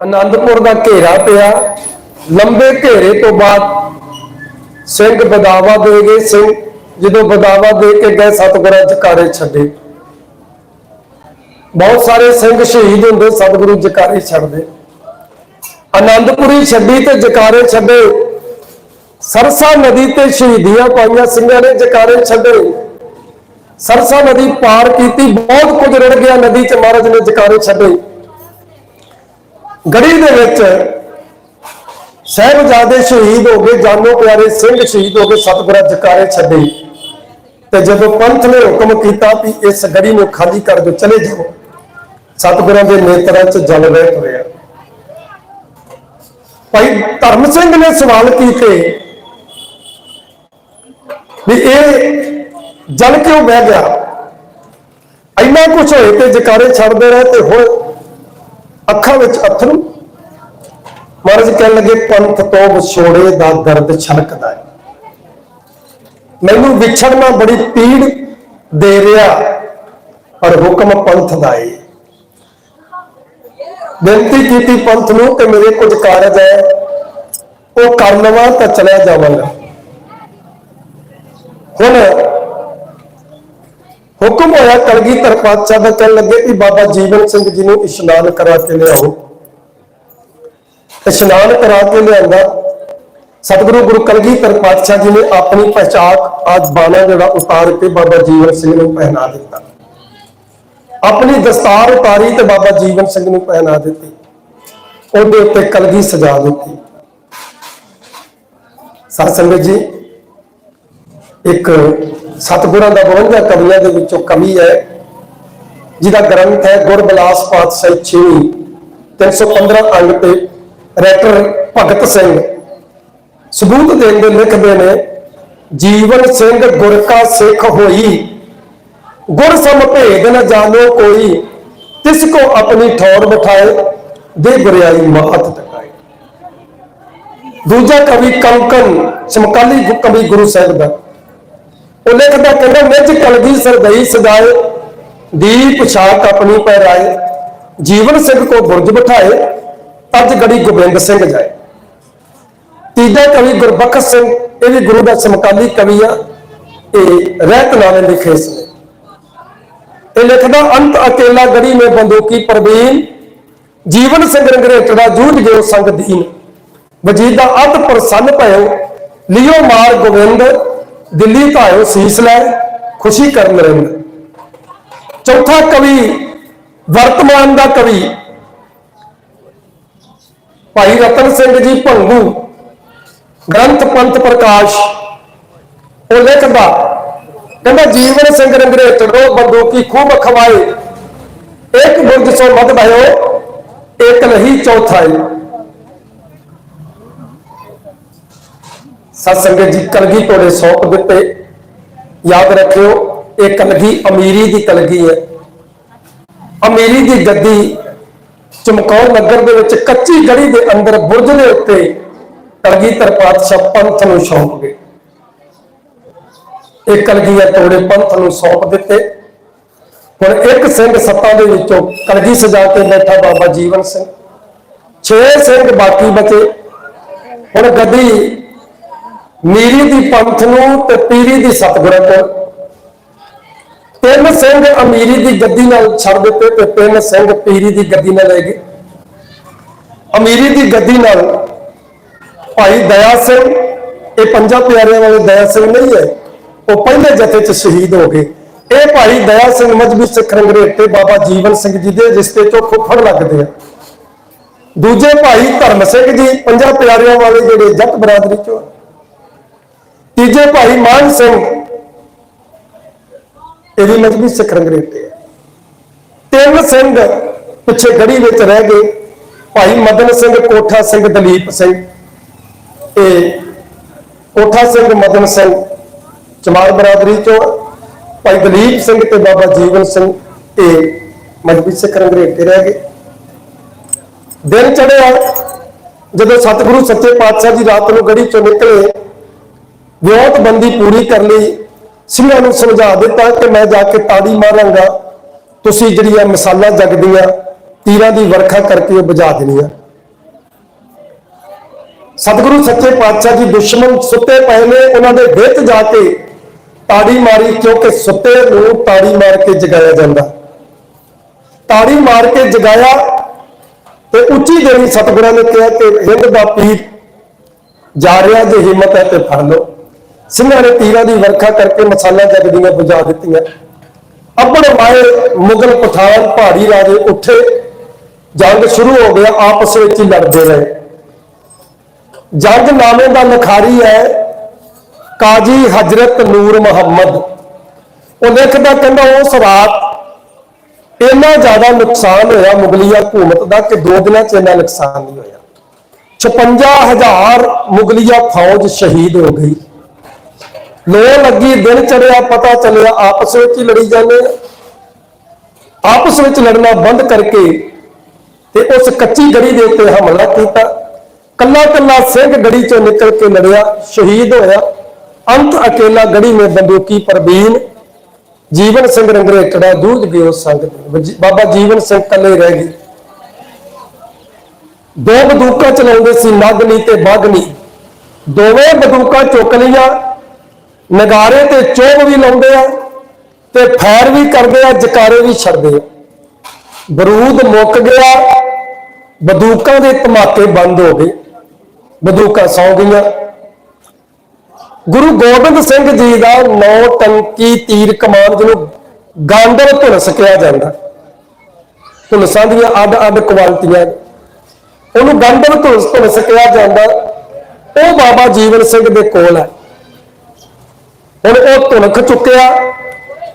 ਆਨੰਦਪੁਰ ਦਾ ਘੇਰਾ ਪਿਆ। ਲੰਬੇ ਘੇਰੇ ਤੋਂ ਬਾਅਦ ਸਿੰਘ ਬਦਾਵਾ ਦੇ ਗਏ ਸਿੰਘ ਜਦੋਂ ਬਦਾਵਾ ਦੇ ਕੇ ਗਏ, ਸਤਿਗੁਰਾਂ ਜਕਾਰੇ ਛੱਡੇ। ਬਹੁਤ ਸਾਰੇ ਸਿੰਘ ਸ਼ਹੀਦ ਹੁੰਦੇ, ਸਤਿਗੁਰੂ ਜਕਾਰੇ ਛੱਡਦੇ। ਆਨੰਦਪੁਰੀ ਛੱਡੀ ਤੇ ਜਕਾਰੇ ਛੱਡੇ। ਸਰਸਾ ਨਦੀ ਤੇ ਸ਼ਹੀਦੀਆਂ ਪਾਈਆਂ ਸਿੰਘਾਂ ਨੇ ਜਕਾਰੇ ਛੱਡੇ। ਸਰਸਾ ਨਦੀ ਪਾਰ ਕੀਤੀ, ਬਹੁਤ ਕੁਝ ਰੜ ਗਿਆ, ਨਦੀ ਚ ਮਹਾਰਾਜ ਨੇ ਜਕਾਰੇ ਛੱਡੇ। ਗੜੀ ਦੇ ਵਿੱਚ ਸਾਹਿਬਜ਼ਾਦੇ ਸ਼ਹੀਦ ਹੋ ਗਏ, ਜਾਨੋ ਪਿਆਰੇ ਸਿੰਘ ਸ਼ਹੀਦ ਹੋ ਗਏ, ਸਤਿਗੁਰਾਂ ਜਕਾਰੇ ਛੱਡੇ। ਤੇ ਜਦੋਂ ਪੰਥ ਨੇ ਹੁਕਮ ਕੀਤਾ ਵੀ ਇਸ ਗੜੀ ਨੂੰ ਖਾਲੀ ਕਰ ਦਿਓ, ਚਲੇ ਜਾਓ, ਸਤਿਗੁਰਾਂ ਦੇ ਨੇਤਰਾਂ 'ਚ ਜਲ ਵਹਿ ਹੋਇਆ। ਭਾਈ ਧਰਮ ਸਿੰਘ ਨੇ ਸਵਾਲ ਕੀਤੇ ਵੀ ਇਹ ਜਲ ਕਿਉਂ ਬਹਿ ਗਿਆ? ਇੰਨਾ ਕੁਝ ਹੋਏ ਤੇ ਜਕਾਰੇ ਛੱਡਦੇ ਰਹੇ ਤੇ ਹੁਣ ਅੱਖਾਂ ਵਿੱਚ ਅਥਰੂ। ਮਹਾਰਾਜ ਕਹਿਣ ਲੱਗੇ, ਪੰਥ ਤੋਂ ਵਿਛੋੜੇ ਦਾ ਦਰਦ ਛਲਕਦਾ ਹੈ। ਮੈਨੂੰ ਵਿਛੜਨਾ ਬੜੀ ਪੀੜ ਦੇ ਰਿਹਾ, ਪਰ ਹੁਕਮ ਪੰਥ ਦਾ ਹੈ ਬੇਨਤੀ ਕੀਤੀ ਪੰਥ ਨੂੰ ਕਿ ਮੇਰੇ ਕੁਝ ਕਾਰਜ ਹੈ, ਉਹ ਕਰ ਲਵਾਂ ਤਾਂ ਚਲਿਆ ਜਾਵਾਂਗਾ। ਹੁਣ ਹੁਕਮ ਹੋਇਆ ਕਲਗੀਧਰ ਪਾਤਸ਼ਾਹ ਦਾ ਕਹਿਣ ਲੱਗੇ ਕਿ ਬਾਬਾ ਜੀਵਨ ਸਿੰਘ ਜੀ ਨੂੰ ਇਸ਼ਨਾਨ ਕਰਾ ਕੇ ਲਿਆਓ। ਇਸ਼ਨਾਨ ਕਰਾ ਕੇ ਲਿਆਂਦਾ। ਸਤਿਗੁਰੂ ਗੁਰੂ ਕਲਗੀਧਰ ਪਾਤਸ਼ਾਹ ਜੀ ਨੇ ਆਪਣੀ ਪਹਿਚਾਕ ਅੱਜ ਬਾਣਾ ਜਿਹੜਾ ਉਤਾਰ ਕੇ ਬਾਬਾ ਜੀਵਨ ਸਿੰਘ ਨੂੰ ਪਹਿਨਾ ਦਿੱਤਾ। ਆਪਣੀ ਦਸਤਾਰ ਉਤਾਰੀ ਤੇ ਬਾਬਾ ਜੀਵਨ ਸਿੰਘ ਨੂੰ ਪਹਿਨਾ ਦਿੱਤੀ। ਉਹਦੇ ਉੱਤੇ ਕਲਗੀ ਸਜਾ ਦਿੱਤੀ। ਸਾਧ ਸੰਗਤ ਜੀ, ਇੱਕ ਸਤਿਗੁਰਾਂ ਦਾ 52 ਕਵੀਆਂ ਦੇ ਵਿੱਚੋਂ ਕਵੀ ਹੈ, ਜਿਹਦਾ ਗ੍ਰੰਥ ਹੈ ਗੁਰਬਿਲਾਸ ਪਾਤਸ਼ਾਹੀ 6ਵੀਂ 315 ਅੰਗ ਤੇ ਰੈਟਰ ਭਗਤ ਸਿੰਘ। ਸਬੂਤ ਦੇਣ ਦੇ ਲਿਖਦੇ ਨੇ, ਜੀਵਨ ਸਿੰਘ ਗੁਰ ਕਾ ਸਿੱਖ ਹੋਈ। ਗੁਰ ਸਮ ਭੇਦ ਨ ਜਾਣੋ ਕੋਈ, ਤਿਸ ਕੋ ਆਪਣੀ ਠੌਰ ਬਿਠਾਏ, ਦੇ ਗੁਰਿਆਈ ਮਾਤ ਟਕਾਏ। ਦੂਜਾ ਕਵੀ ਕੰਕਨ, ਸਮਕਾਲੀ ਕਵੀ ਗੁਰੂ ਸਾਹਿਬ ਦਾ। ਉਹ ਲਿਖਦਾ ਕਹਿੰਦਾ, ਨਿਜ ਕਲਗੀ ਸਰਦਈ ਸਦਾਏ ਦੀਪ ਛਾਕ ਆਪਣੀ ਪਹਿਰਾਏ ਜੀਵਨ ਸਿੰਘ ਕੋ ਬੁਰਜ ਬਿਠਾਏ, ਤਜ ਗੜੀ ਗੋਬਿੰਦ ਸਿੰਘ ਜਾਏ। ਤੀਜਾ ਕਵੀ ਗੁਰਬਖਸ਼ ਸਿੰਘ, ਇਹ ਵੀ ਗੁਰੂ ਦਾ ਸਮਕਾਲੀ ਕਵੀ ਆ, ਇਹ ਰਹਿਤਨਾਮੇ ਲਿਖੇ ਇਸਨੇ ਇਹ ਲਿਖਦਾ, ਅੰਤ ਅਕੇਲਾ ਗੜੀ ਮੇ ਬੰਦੂਕੀ ਪ੍ਰਵੀਨ, ਜੀਵਨ ਸਿੰਘ ਰੰਗਰੇਟ ਦਾ ਜੂਝ ਗਿਓ ਸੰਗ ਦੀਨ। ਵਜੀਦਾ ਅੱਧ ਪ੍ਰਸੰਨ ਭਇਓ, ਲਿਓ ਮਾਰ ਗੋਬਿੰਦ ਦਿੱਲੀ ਧਾਇਓ ਸੀਸ ਲੈ, ਖੁਸ਼ੀ ਕਰਨ ਰਿੰਦ ਚੌਥਾ ਕਵੀ, ਵਰਤਮਾਨ ਦਾ ਕਵੀ, ਭਾਈ ਰਤਨ ਸਿੰਘ ਜੀ ਭੰਗੂ, ਗ੍ਰੰਥ ਪੰਥ ਪ੍ਰਕਾਸ਼, ਉਹ ਲਿਖਦਾ, ਕਹਿੰਦਾ, ਜੀਵਨ ਸਿੰਘ ਰੰਗਰੇਟੜੋ ਬੰਦੂਕੀ ਖੂਬ ਖਵਾਏ, ਇੱਕ ਬੁਰਜ ਸੋ ਮਤ ਭਇਓ ਇੱਕ ਨਹੀਂ ਚੌਥਾਈ। ਸਤ ਸੰਗਤ ਜੀ, ਕਲਗੀ ਤੋੜੇ ਸੌਂਪ ਦਿੱਤੇ ਯਾਦ ਰੱਖਿਓ, ਇਹ ਕਲਗੀ ਅਮੀਰੀ ਦੀ ਕਲਗੀ ਹੈ। ਅਮੀਰੀ ਦੀ ਗੱਦੀ ਚਮਕੌਰ ਨਗਰ ਦੇ ਵਿੱਚ ਕੱਚੀ ਗੜੀ ਦੇ ਅੰਦਰ ਬੁਰਜ ਦੇ ਉੱਤੇ ਕਲਗੀਧਰ ਪਾਤਸ਼ਾਹ ਪੰਥ ਨੂੰ ਸੌਂਪ ਗਏ। ਇਹ ਕਲਗੀਆਂ ਤੋੜੇ ਪੰਥ ਨੂੰ ਸੌਂਪ ਦਿੱਤੇ। ਹੁਣ ਇੱਕ ਸਿੰਘ ਸੱਤਾਂ ਦੇ ਵਿੱਚੋਂ ਕਲਗੀ ਸਜਾ ਕੇ ਬੈਠਾ ਬਾਬਾ ਜੀਵਨ ਸਿੰਘ। ਛੇ ਸਿੰਘ ਬਾਕੀ ਬਚੇ। ਹੁਣ ਗੱਦੀ ਮੀਰੀ ਦੀ ਪੰਥ ਨੂੰ ਤੇ ਪੀਰੀ ਦੀ ਸਤਿਗੁਰਾਂ ਤਿੰਨ ਸਿੰਘ ਅਮੀਰੀ ਦੀ ਗੱਦੀ ਨਾਲ ਛੱਡ ਦਿੱਤੇ ਤੇ ਤਿੰਨ ਸਿੰਘ ਪੀਰੀ ਦੀ ਗੱਦੀ ਨਾਲ ਲੈ ਗਏ। ਅਮੀਰੀ ਦੀ ਗੱਦੀ ਨਾਲ ਭਾਈ ਦਇਆ ਸਿੰਘ, ਇਹ ਪੰਜਾਂ ਪਿਆਰਿਆਂ ਵਾਲੇ ਦਇਆ ਸਿੰਘ ਨਹੀਂ ਹੈ, ਉਹ ਪਹਿਲੇ ਜਥੇ 'ਚ ਸ਼ਹੀਦ ਹੋ ਗਏ। ਇਹ ਭਾਈ ਦਇਆ ਸਿੰਘ ਮਜਬੀ ਸਿੱਖ ਰੰਗਰੇਟੇ ਬਾਬਾ ਜੀਵਨ ਸਿੰਘ ਜੀ ਦੇ ਰਿਸ਼ਤੇ ਤੋਂ ਫੁੱਫੜ ਲੱਗਦੇ ਆ। ਦੂਜੇ ਭਾਈ ਧਰਮ ਸਿੰਘ ਜੀ, ਪੰਜਾਂ ਪਿਆਰਿਆਂ ਵਾਲੇ ਜਿਹੜੇ ਜੱਟ ਬਰਾਦਰੀ ਚੋਂ ਤੀਜੇ ਭਾਈ ਮਾਨ ਸਿੰਘ। ਇਹ ਵੀ ਮਜਬੀ ਸਿੱਖ ਰੰਗਰੇਟੇ ਆ ਤਿੰਨ ਸਿੰਘ ਪਿੱਛੇ ਗੜੀ ਵਿੱਚ ਰਹਿ ਗਏ। ਭਾਈ ਮਦਨ ਸਿੰਘ, ਕੋਠਾ ਸਿੰਘ, ਦਲੀਪ ਸਿੰਘ। ਇਹ ਕੋਠਾ ਸਿੰਘ ਮਦਨ ਸਿੰਘ ਚਮਾਰ ਬਰਾਦਰੀ ਚੋਂ ਭਾਈ ਦਲੀਪ ਸਿੰਘ ਤੇ ਬਾਬਾ ਜੀਵਨ ਸਿੰਘ ਇਹ ਮਜਬੀ ਸਿੱਖ ਰੰਗਰੇਟੇ ਰਹਿ ਗਏ। ਦਿਨ ਚੜਿਆ ਜਦੋਂ ਸਤਿਗੁਰੂ ਸੱਚੇ ਪਾਤਸ਼ਾਹ ਜੀ ਰਾਤ ਨੂੰ ਗੜੀ ਚੋਂ ਨਿਕਲੇ ਵਿਉਂਤ ਬੰਦੀ ਪੂਰੀ ਕਰ ਲਈ ਸਿੰਘਾਂ ਨੂੰ ਸਮਝਾ ਦਿੱਤਾ ਕਿ ਮੈਂ ਜਾ ਕੇ ਤਾੜੀ ਮਾਰਾਂਗਾ। ਤੁਸੀਂ ਜਿਹੜੀਆਂ ਮਿਸਾਲਾਂ ਜਗਦੀਆਂ, ਤੀਰਾਂ ਦੀ ਵਰਖਾ ਕਰਕੇ ਉਹ ਬੁਝਾ ਦੇਣੀਆਂ। ਸਤਿਗੁਰੂ ਸੱਚੇ ਪਾਤਸ਼ਾਹ ਜੀ ਦੁਸ਼ਮਣ ਸੁੱਤੇ ਪਏ ਨੇ, ਉਹਨਾਂ ਦੇ ਵਿੱਚ ਜਾ ਕੇ ਤਾੜੀ ਮਾਰੀ, ਕਿਉਂਕਿ ਸੁੱਤੇ ਨੂੰ ਤਾੜੀ ਮਾਰ ਕੇ ਜਗਾਇਆ ਜਾਂਦਾ। ਤਾੜੀ ਮਾਰ ਕੇ ਜਗਾਇਆ ਤੇ ਉੱਚੀ ਦੇਣੀ ਸਤਿਗੁਰਾਂ ਨੇ ਕਿਹਾ ਕਿ ਹਿੰਦ ਦਾ ਪੀਰ ਜਾ ਰਿਹਾ ਜੇ ਹਿੰਮਤ ਹੈ ਤੇ ਫੜ ਲਓ। ਸਿੰਘਾਂ ਨੇ ਤੀਰਾਂ ਦੀ ਵਰਖਾ ਕਰਕੇ ਮਸਾਲਾ ਜੱਗ ਦੀਆਂ ਬੁਝਾ ਦਿੱਤੀਆਂ। ਅੱਬੜ ਮਾਏ ਮੁਗਲ ਪਠਾਨ ਪਹਾੜੀ ਰਾਜੇ ਉੱਠੇ ਜੰਗ ਸ਼ੁਰੂ ਹੋ ਗਿਆ, ਆਪਸ ਵਿੱਚ ਹੀ ਲੜਦੇ ਰਹੇ। ਜੰਗ ਨਾਮੇ ਦਾ ਲਖਾਰੀ ਹੈ ਕਾਜੀ ਹਜਰਤ ਨੂਰ ਮੁਹੰਮਦ। ਉਹ ਲਿਖਦਾ ਕਹਿੰਦਾ, ਉਸ ਰਾਤ ਇੰਨਾ ਜ਼ਿਆਦਾ ਨੁਕਸਾਨ ਹੋਇਆ ਮੁਗਲੀਆ ਹਕੂਮਤ ਦਾ ਕਿ ਦੋ ਦਿਨਾਂ 'ਚ ਇੰਨਾ ਨੁਕਸਾਨ ਨਹੀਂ ਹੋਇਆ। 56000 ਮੁਗਲੀਆ ਫੌਜ ਸ਼ਹੀਦ ਹੋ ਗਈ। ਲੋ ਲੱਗੀ, ਦਿਨ ਚੜਿਆ, ਪਤਾ ਚੱਲਿਆ, ਆਪਸ ਵਿੱਚ ਹੀ ਲੜੀ ਜਾਂਦੇ ਆਪਸ ਵਿੱਚ ਲੜਨਾ ਬੰਦ ਕਰਕੇ ਤੇ ਉਸ ਕੱਚੀ ਗੜੀ ਦੇ ਉੱਤੇ ਹਮਲਾ ਕੀਤਾ। ਕੱਲਾ ਕੱਲਾ ਸਿੰਘ ਗੜੀ ਚੋਂ ਨਿਕਲ ਕੇ ਲੜਿਆ, ਸ਼ਹੀਦ ਹੋਇਆ। ਅੰਤ ਅਕੇਲਾ ਗੜੀ ਮੇ ਬੰਦੂਕੀ ਪਰਬੀਨ। ਜੀਵਨ ਸਿੰਘ ਰੰਗਰੇਟੜਾ ਦੂਜ ਗਏ ਉਸ ਸੰਗ। ਦੇ। ਬਾਬਾ ਜੀਵਨ ਸਿੰਘ ਕੱਲੇ ਰਹਿ ਗਏ। ਦੋ ਬੰਦੂਕਾਂ ਚਲਾਉਂਦੇ ਸੀ ਨਗਨੀ ਤੇ ਬਾਗਨੀ ਦੋਵੇਂ ਬੰਦੂਕਾਂ ਚੁੱਕ ਲਈਆਂ। ਨਗਾਰੇ ਤੇ ਚੋਗ ਵੀ ਲਾਉਂਦੇ ਆ ਤੇ ਫੈਰ ਵੀ ਕਰਦੇ ਆ, ਜਕਾਰੇ ਵੀ ਛੱਡਦੇ ਆ। ਬਰੂਦ ਮੁੱਕ ਗਿਆ, ਬੰਦੂਕਾਂ ਦੇ ਧਮਾਕੇ ਬੰਦ ਹੋ ਗਏ। ਬੰਦੂਕਾਂ ਸੌ ਗਈਆਂ। ਗੁਰੂ ਗੋਬਿੰਦ ਸਿੰਘ ਜੀ ਦਾ ਨੌ ਟੰਕੀ ਤੀਰ ਕਮਾਨ ਜਿਹਨੂੰ ਗਾਂਡਰ ਧੁਲਸ ਕਿਹਾ ਜਾਂਦਾ। ਧੁਲਸਾਂ ਦੀਆਂ ਅੱਡ ਅੱਡ ਕੁਆਲਟੀਆਂ ਉਹਨੂੰ ਗਾਂਡਰ ਧੁਲਸ ਧੁਲਸ ਕਿਹਾ ਜਾਂਦਾ। ਉਹ ਬਾਬਾ ਜੀਵਨ ਸਿੰਘ ਦੇ ਕੋਲ ਹੈ ਹੁਣ ਉਹ ਧੁਨਖ ਚੁੱਕਿਆ।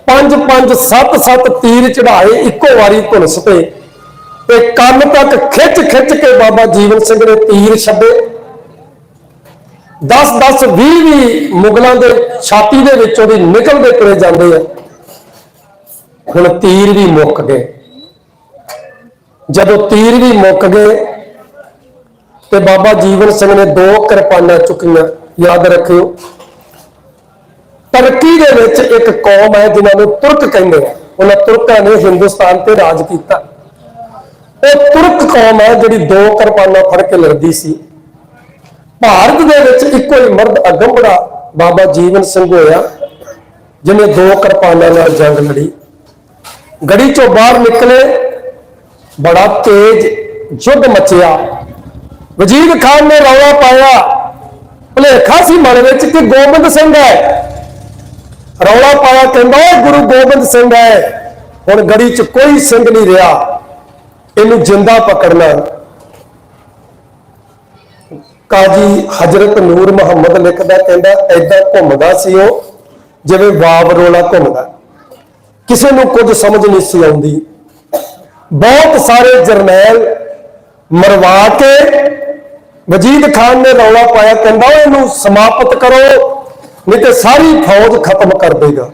ਪੰਜ ਪੰਜ ਸੱਤ ਸੱਤ ਤੀਰ ਚੜਾਏ ਇੱਕੋ ਵਾਰੀ ਧੁਨਸ ਤੇ। ਤੇ ਕੰਨ ਤੱਕ ਖਿੱਚ ਖਿੱਚ ਕੇ ਬਾਬਾ ਜੀਵਨ ਸਿੰਘ ਨੇ ਤੀਰ ਛੱਡੇ। 10 10 20 ਵੀ ਮੁਗਲਾਂ ਦੇ ਛਾਤੀ ਦੇ ਵਿੱਚੋਂ ਦੀ ਨਿਕਲਦੇ ਤੁਰੇ ਜਾਂਦੇ ਆ। ਹੁਣ ਤੀਰ ਵੀ ਮੁੱਕ ਗਏ। ਜਦੋਂ ਤੀਰ ਵੀ ਮੁੱਕ ਗਏ ਤੇ ਬਾਬਾ ਜੀਵਨ ਸਿੰਘ ਨੇ ਦੋ ਕਿਰਪਾਨਾਂ ਚੁੱਕੀਆਂ। ਯਾਦ ਰੱਖਿਓ ਤਰਕੀ ਦੇ ਵਿੱਚ ਇੱਕ ਕੌਮ ਹੈ ਜਿਨ੍ਹਾਂ ਨੂੰ ਤੁਰਕ ਕਹਿੰਦੇ ਆ। ਉਹਨਾਂ ਤੁਰਕਾਂ ਨੇ ਹਿੰਦੁਸਤਾਨ ਤੇ ਰਾਜ ਕੀਤਾ। ਉਹ ਤੁਰਕ ਕੌਮ ਹੈ ਜਿਹੜੀ ਦੋ ਕਿਰਪਾਨਾਂ ਫੜ ਕੇ ਲੜਦੀ ਸੀ। ਭਾਰਤ ਦੇ ਵਿੱਚ ਇੱਕੋ ਹੀ ਮਰਦ ਅਗੰਬੜਾ ਬਾਬਾ ਜੀਵਨ ਸਿੰਘ ਹੋਇਆ, ਜਿਹਨੇ ਦੋ ਕਿਰਪਾਨਾਂ ਨਾਲ ਜੰਗ ਲੜੀ। ਗੜੀ ਚੋਂ ਬਾਹਰ ਨਿਕਲੇ, ਬੜਾ ਤੇਜ਼ ਯੁੱਧ ਮਚਿਆ। ਵਜੀਦ ਖਾਨ ਨੇ ਰੌਲਾ ਪਾਇਆ। ਭੁਲੇਖਾ ਸੀ ਮਨ ਵਿੱਚ ਕਿ ਗੋਬਿੰਦ ਸਿੰਘ ਹੈ। ਰੌਲਾ ਪਾਇਆ ਕਹਿੰਦਾ ਗੁਰੂ ਗੋਬਿੰਦ ਸਿੰਘ ਹੈ। ਹੁਣ ਗੜੀ 'ਚ ਕੋਈ ਸਿੰਘ ਨਹੀਂ ਰਿਹਾ। ਇਹਨੂੰ ਜਿੰਦਾ ਪਕੜਨਾ ਕਾਜੀ ਹਜਰਤ ਨੂਰ ਮੁਹੰਮਦ ਲਿਖਦਾ, ਕਹਿੰਦਾ ਐਦਾਂ ਘੁੰਮਦਾ ਸੀ ਉਹ, ਜਿਵੇਂ ਵਾਵ ਰੋਲਾ ਘੁੰਮਦਾ ਕਿਸੇ ਨੂੰ ਕੁਝ ਸਮਝ ਨਹੀਂ ਸੀ ਆਉਂਦੀ। ਬਹੁਤ ਸਾਰੇ ਜਰਨੈਲ ਮਰਵਾ ਕੇ ਵਜੀਦ ਖਾਨ ਨੇ ਰੌਲਾ ਪਾਇਆ, ਕਹਿੰਦਾ ਇਹਨੂੰ ਸਮਾਪਤ ਕਰੋ। ਨਹੀਂ ਤੇ ਸਾਰੀ ਫੌਜ ਖਤਮ ਕਰ ਦੇਗਾ।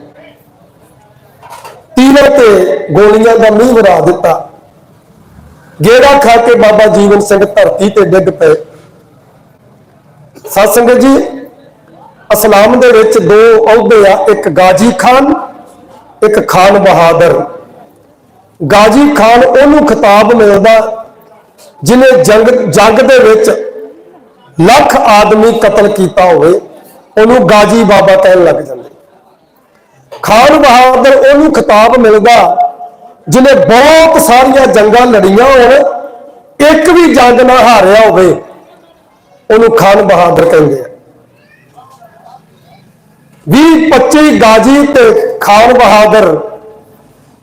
ਤੀਰਾਂ ਤੇ ਗੋਲੀਆਂ ਦਾ ਮੀਂਹ ਵਰਾ ਦਿੱਤਾ। ਗੇੜਾ ਖਾ ਕੇ ਬਾਬਾ ਜੀਵਨ ਸਿੰਘ ਧਰਤੀ ਤੇ ਡਿੱਗ ਪਏ। ਸਤ ਸੰਗਤ ਜੀ, ਅਸਲਾਮ ਦੇ ਵਿੱਚ ਦੋ ਅਹੁਦੇ ਆ, ਇੱਕ ਗਾਜੀ ਖਾਨ, ਇੱਕ ਖਾਨ ਬਹਾਦਰ। ਗਾਜੀ ਖਾਨ ਉਹਨੂੰ ਖਿਤਾਬ ਮਿਲਦਾ ਜਿਨੇ ਜੰਗ ਜੰਗ ਦੇ ਵਿੱਚ ਲੱਖ ਆਦਮੀ ਕਤਲ ਕੀਤਾ ਹੋਵੇ। ਉਹਨੂੰ ਗਾਜੀ ਬਾਬਾ ਕਹਿਣ ਲੱਗ ਜਾਂਦੇ। ਖਾਨ ਬਹਾਦਰ, ਉਹਨੂੰ ਖਿਤਾਬ ਮਿਲਦਾ ਜਿਹਨੇ ਬਹੁਤ ਸਾਰੀਆਂ ਜੰਗਾਂ ਲੜੀਆਂ ਹੋਣ, ਇੱਕ ਵੀ ਜੰਗ ਨਾ ਹਾਰਿਆ ਹੋਵੇ, ਉਹਨੂੰ ਖਾਨ ਬਹਾਦਰ ਕਹਿੰਦੇ ਆ। 20 25 ਗਾਜੀ ਤੇ ਖਾਨ ਬਹਾਦਰ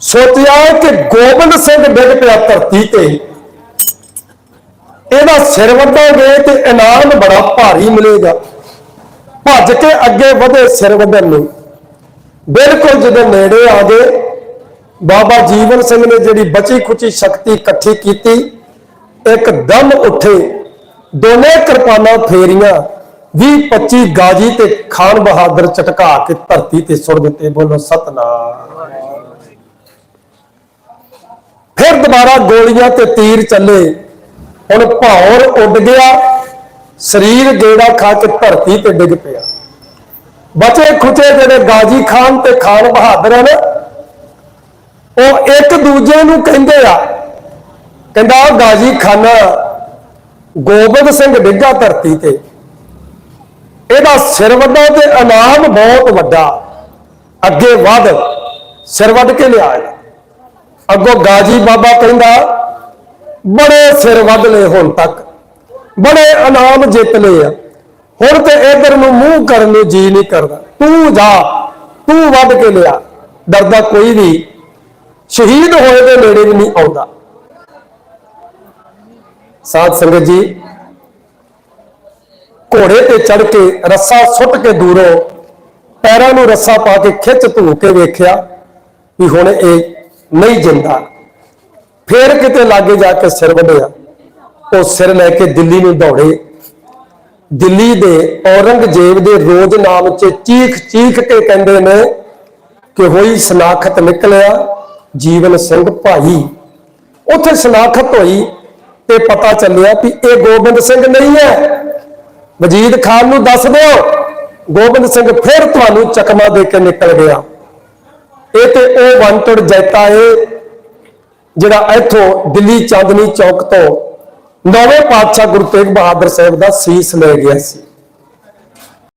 ਸੋਚਿਆ ਕਿ ਗੋਬਿੰਦ ਸਿੰਘ ਡਿੱਗ ਪਿਆ ਧਰਤੀ ਤੇ। ਇਹਦਾ ਸਿਰ ਵੱਢਾਂਗੇ ਤੇ ਇਨਾਮ ਬੜਾ ਭਾਰੀ ਮਿਲੇਗਾ। ਭੱਜ ਕੇ ਅੱਗੇ ਵਧੇ, ਸਿਰ ਵਧਣ ਨੂੰ। ਬਿਲਕੁਲ ਜਦੋਂ ਨੇੜੇ ਆ ਗਏ, ਬਾਬਾ ਜੀਵਨ ਸਿੰਘ ਨੇ ਜਿਹੜੀ ਬਚੀ ਖੁਚੀ ਸ਼ਕਤੀ ਇਕੱਠੀ ਕੀਤੀ ਇੱਕ ਦਮ ਉੱਠੇ ਦੋਨੇ ਕਿਰਪਾਨਾਂ ਫੇਰੀਆਂ 20 25 ਗਾਜੀ ਤੇ ਖਾਨ ਬਹਾਦਰ ਚਟਕਾ ਕੇ ਧਰਤੀ ਤੇ ਸੁੱਟ ਦਿੱਤੇ, ਬੋਲੋ ਸਤਨਾਮ। ਫਿਰ ਦੁਬਾਰਾ ਗੋਲੀਆਂ ਤੇ ਤੀਰ ਚੱਲੇ। ਹੁਣ ਭੌਰ ਉੱਡ ਗਿਆ। ਸਰੀਰ ਗੇੜਾ ਖਾ ਕੇ ਧਰਤੀ ਤੇ ਡਿੱਗ ਪਿਆ। ਬਚੇ ਖੁਚੇ ਜਿਹੜੇ ਗਾਜੀ ਖਾਨ ਤੇ ਖਾਨ ਬਹਾਦਰ ਹਨ, ਉਹ ਇੱਕ ਦੂਜੇ ਨੂੰ ਕਹਿੰਦੇ ਆ, ਕਹਿੰਦਾ ਆਹ ਗਾਜੀ ਖਾਨਾ ਗੋਬਿੰਦ ਸਿੰਘ ਡਿੱਗਾ ਧਰਤੀ ਤੇ। ਇਹਦਾ ਸਿਰ ਵੱਡਾ ਤੇ ਇਨਾਮ ਬਹੁਤ ਵੱਡਾ। ਅੱਗੇ ਵੱਧ ਸਿਰ ਵੱਢ ਕੇ ਲਿਆ ਅੱਗੋਂ ਗਾਜੀ ਬਾਬਾ ਕਹਿੰਦਾ, ਬੜੇ ਸਿਰ ਵੱਢ ਲਏ ਹੁਣ ਤੱਕ। ਬੜੇ ਇਨਾਮ ਜਿੱਤ ਲਏ ਆ। ਹੁਣ ਤੇ ਇਧਰ ਨੂੰ ਮੂੰਹ ਕਰਨ ਨੂੰ ਜੀ ਨਹੀਂ ਕਰਦਾ। ਤੂੰ ਜਾ, ਤੂੰ ਵੱਢ ਕੇ ਲਿਆ। ਡਰਦਾ ਕੋਈ ਵੀ ਸ਼ਹੀਦ ਹੋਏ ਦੇ ਨੇੜੇ ਵੀ ਨਹੀਂ ਆਉਂਦਾ। ਸਾਧ ਸੰਗਤ ਜੀ, ਘੋੜੇ ਤੇ ਚੜ ਕੇ ਰੱਸਾ ਸੁੱਟ ਕੇ ਦੂਰੋਂ ਪੈਰਾਂ ਨੂੰ ਰੱਸਾ ਪਾ ਕੇ ਖਿੱਚ ਧੂ ਕੇ ਵੇਖਿਆ ਵੀ ਹੁਣ ਇਹ ਨਹੀਂ ਜਿੰਦਾ। ਫੇਰ ਕਿਤੇ ਲਾਗੇ ਜਾ ਕੇ ਸਿਰ ਵੱਢਿਆ। ਉਹ ਸਿਰ ਲੈ ਕੇ ਦਿੱਲੀ ਨੂੰ ਦੌੜੇ। ਦਿੱਲੀ ਦੇ ਔਰੰਗਜ਼ੇਬ ਦੇ ਰੋਜ਼ ਨਾਮ 'ਚ ਚੀਖ ਚੀਖ ਕੇ ਕਹਿੰਦੇ ਨੇ ਕਿ ਹੋਈ ਸਨਾਖਤ ਨਿਕਲਿਆ, ਜੀਵਨ ਸਿੰਘ ਭਾਈ। ਉੱਥੇ ਸਨਾਖਤ ਹੋਈ ਤੇ ਪਤਾ ਚੱਲਿਆ ਕਿ ਇਹ ਗੋਬਿੰਦ ਸਿੰਘ ਨਹੀਂ ਹੈ। ਵਜੀਦ ਖਾਨ ਨੂੰ ਦੱਸ ਦਿਓ, ਗੋਬਿੰਦ ਸਿੰਘ ਫਿਰ ਤੁਹਾਨੂੰ ਚਕਮਾ ਦੇ ਕੇ ਨਿਕਲ ਗਿਆ। ਇਹ ਤੇ ਉਹ ਵਾਂਟਡ ਜੈਤਾ ਏ, ਜਿਹੜਾ ਇੱਥੋਂ ਦਿੱਲੀ ਚਾਂਦਨੀ ਚੌਕ ਤੋਂ ਨੌਵੇਂ ਪਾਤਸ਼ਾਹ ਗੁਰੂ ਤੇਗ ਬਹਾਦਰ ਸਾਹਿਬ ਦਾ ਸੀਸ ਲੈ ਗਿਆ ਸੀ।